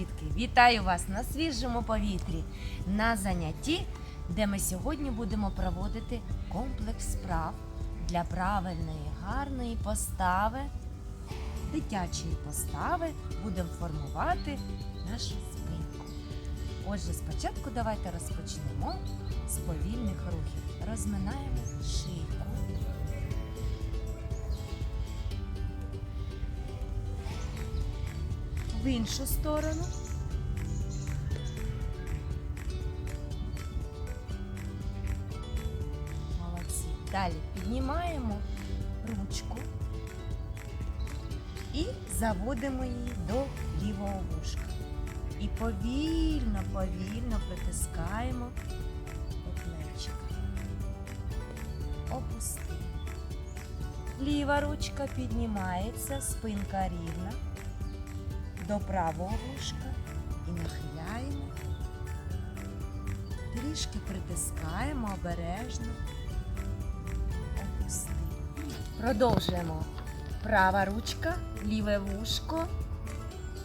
дітки! Вітаю вас на свіжому повітрі на занятті, де ми сьогодні будемо проводити комплекс справ для правильної, гарної постави, дитячої постави будемо формувати нашу спинку. Отже, спочатку давайте розпочнемо з повільних рухів. Розминаємо шийку. В іншу сторону. Молодці. Далі піднімаємо ручку і заводимо її до лівого вушка. І повільно, повільно притискаємо до плечика. Опустимо. Ліва ручка піднімається, спинка рівна до правого вушка і нахиляємо. Трішки притискаємо обережно. Опустимо. Продовжуємо. Права ручка, ліве вушко.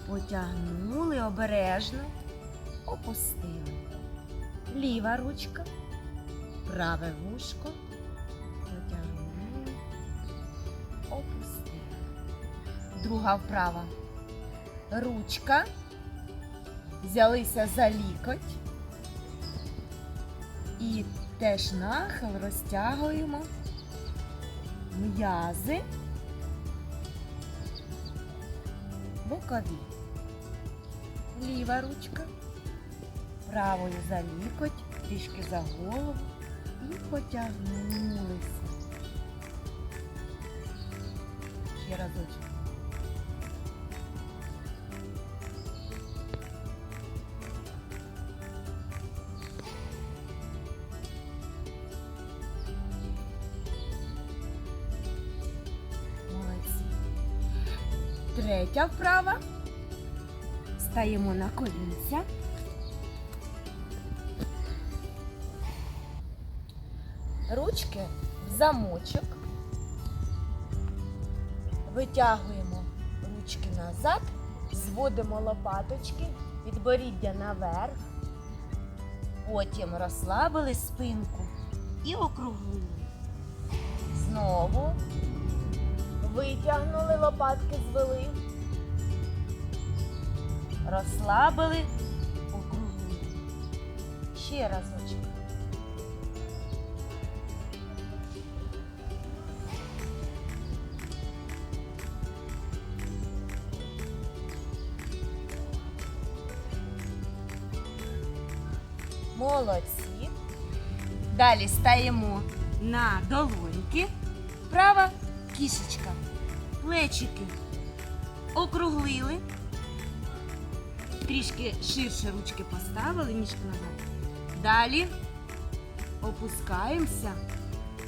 Потягнули обережно. Опустили. Ліва ручка, праве вушко. Потягнули. Опустили. Друга вправа ручка, взялися за лікоть. І теж нахил розтягуємо м'язи. Бокові. Ліва ручка, правою за лікоть, трішки за голову. І потягнулися. Третя вправа. Стаємо на колінця. Ручки в замочок. Витягуємо ручки назад, зводимо лопаточки, підборіддя наверх. Потім розслабили спинку і округлили. Знову Витягнули лопатки, звели. Розслабили, округлили. Ще разочок. Молодці. Далі стаємо на долоньки. Права кішечка. Плечики округлили. Трішки ширше ручки поставили, ніжки назад. Далі опускаємося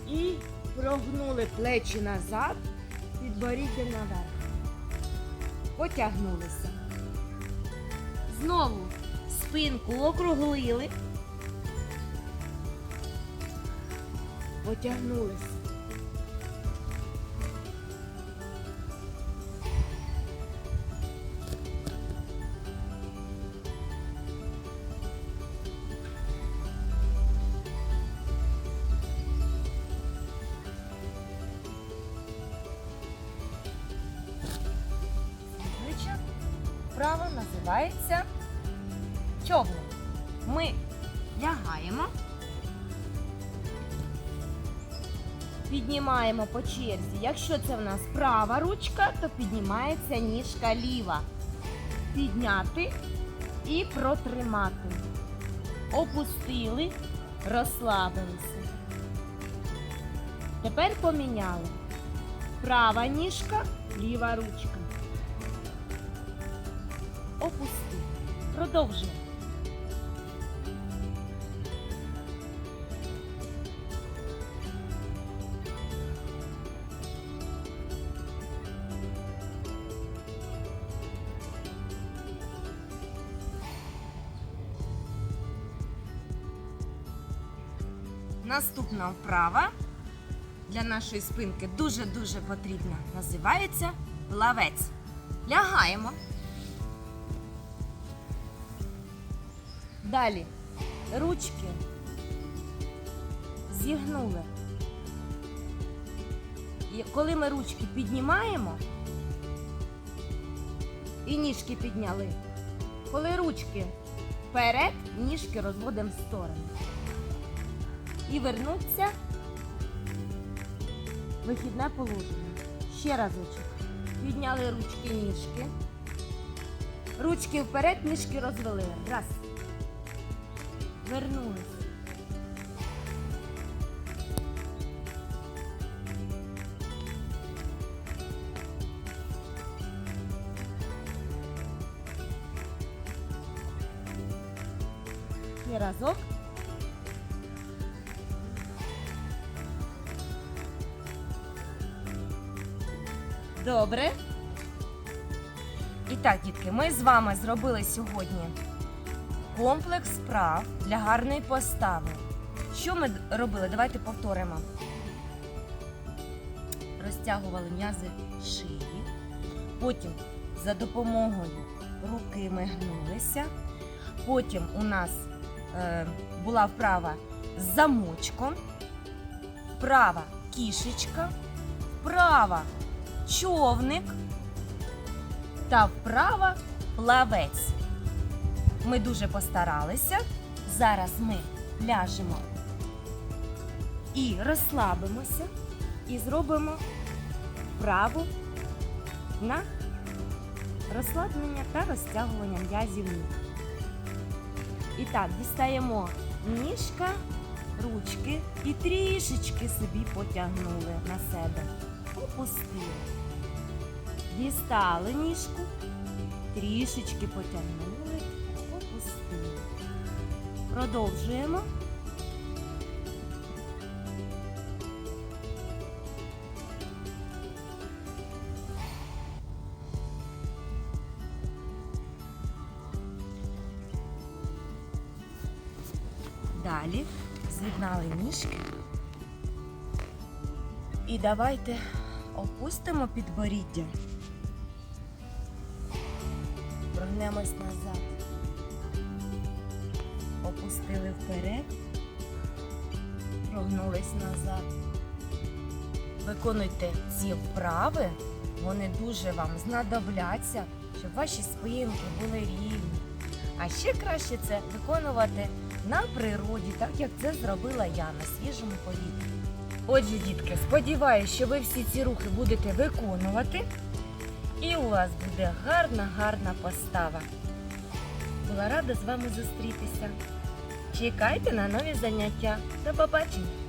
і прогнули плечі назад, підборіддя наверх. Потягнулися. Знову спинку округлили. Потягнулися. Називається човник. Ми лягаємо, піднімаємо по черзі. Якщо це в нас права ручка, то піднімається ніжка ліва. Підняти і протримати. Опустили, розслабилися. Тепер поміняли. Права ніжка, ліва ручка. Продовжуємо. Наступна вправа для нашої спинки дуже-дуже потрібна. Називається плавець. Лягаємо. Далі. Ручки зігнули. І коли ми ручки піднімаємо і ніжки підняли, коли ручки вперед, ніжки розводимо в сторону. І вернуться вихідне положення. Ще разочок. Підняли ручки, ніжки. Ручки вперед, ніжки розвели. Раз. Вернулись. Разок. Добре. І так, дітки, ми з вами зробили сьогодні комплекс справ для гарної постави. Що ми робили? Давайте повторимо. Розтягували м'язи шиї. Потім за допомогою руки ми гнулися. Потім у нас е, була вправа з замочком, вправа кішечка, вправа човник та вправа плавець. Ми дуже постаралися. Зараз ми ляжемо і розслабимося, і зробимо вправу на розслаблення та розтягування м'язів ніг. І так, дістаємо ніжка, ручки і трішечки собі потягнули на себе. Опустили. Дістали ніжку, трішечки потягнули. Продовжуємо. Далі з'єднали ніжки. І давайте опустимо підборіддя. Прогнемось назад. Опустили вперед. Прогнулись назад. Виконуйте ці вправи, вони дуже вам знадобляться, щоб ваші спинки були рівні. А ще краще це виконувати на природі, так як це зробила я на свіжому повітрі. Отже, дітки, сподіваюся, що ви всі ці рухи будете виконувати, і у вас буде гарна, гарна постава. Була рада з вами зустрітися. Чекайте на нові заняття. До побачення!